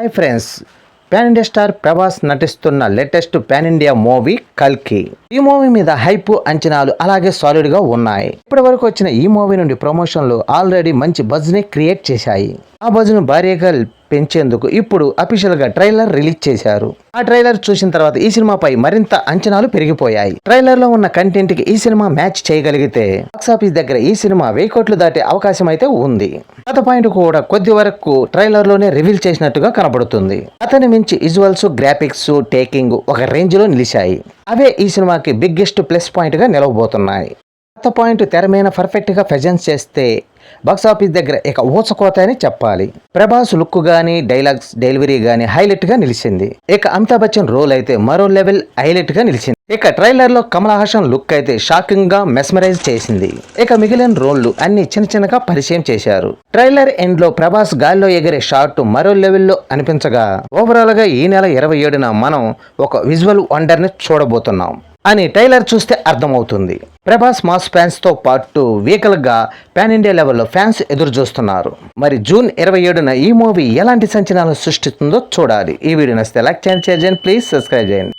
Hi friends pan India star Prabhas నటిస్తున్న latest pan India movie కల్కి. ఈ movie మీద హైప్ అంచనాలు అలాగే సాలిడ్గా ఉన్నాయి. ఇప్పటి వరకు వచ్చిన ఈ మూవీ నుండి ప్రమోషన్లు ఆల్రెడీ మంచి బజ్ని క్రియేట్ చేశాయి. ఆ బజ్ను భారీగా పెంచేందుకు ఇప్పుడు అఫీషియల్గా ట్రైలర్ రిలీజ్ చేశారు. ఆ ట్రైలర్ చూసిన తర్వాత ఈ సినిమాపై మరింత అంచనాలు పెరిగిపోయాయి. ట్రైలర్లో ఉన్న కంటెంట్కి ఈ సినిమా మ్యాచ్ చేయగలిగితే బాక్సాఫీస్ దగ్గర ఈ సినిమా వెయ్యి కోట్లు దాటే అవకాశం అయితే ఉంది. గత పాయింట్ కూడా కొద్ది వరకు ట్రైలర్లోనే రివీల్ చేసినట్టుగా కనబడుతుంది. అతని మించి విజువల్స్ గ్రాఫిక్స్ టేకింగ్ ఒక రేంజ్లో నిలిచాయి. అవే ఈ సినిమాకి బిగ్గెస్ట్ ప్లస్ పాయింట్గా నిలవబోతున్నాయి. కొత్త పాయింట్ తెర మీద పర్ఫెక్ట్గా చేస్తే బాక్సాఫీస్ దగ్గర ఇక ఊచకోత అని చెప్పాలి. ప్రభాస్ లుక్ గానీ డైలాగ్స్ డెలివరీ గానీ హైలైట్గా నిలిచింది. ఇక అమితాబ్ బచ్చన్ రోల్ అయితే మరో లెవెల్ హైలైట్గా నిలిచింది. ఇక ట్రైలర్లో కమల్ హాసన్ లుక్ అయితే షాకింగ్గా మెస్మరైజ్ చేసింది. ఇక మిగిలిన రోళ్ళు అన్ని చిన్న చిన్నగా పరిచయం చేశారు. ట్రైలర్ ఎండ్లో ప్రభాస్ గాల్లో ఎగిరే షాట్ మరో లెవెల్లో అనిపించగా ఓవరాల్గా ఈ నెల ఇరవై ఏడున మనం ఒక విజువల్ వండర్ని చూడబోతున్నాం. అని టైలర్ చూస్తే అర్థమవుతుంది. ప్రభాస్ మాస్ ఫ్యాన్స్తో పాటు వీకల్గా పాన్ ఇండియా లెవెల్లో ఫ్యాన్స్ ఎదురు చూస్తున్నారు. మరి జూన్ ఇరవై ఏడున ఈ మూవీ ఎలాంటి సంచలనాలు సృష్టిస్తుందో చూడాలి. ఈ వీడియో నచ్చితే లైక్ చేయండి షేర్ చేయండి ప్లీజ్ సబ్స్క్రైబ్ చేయండి.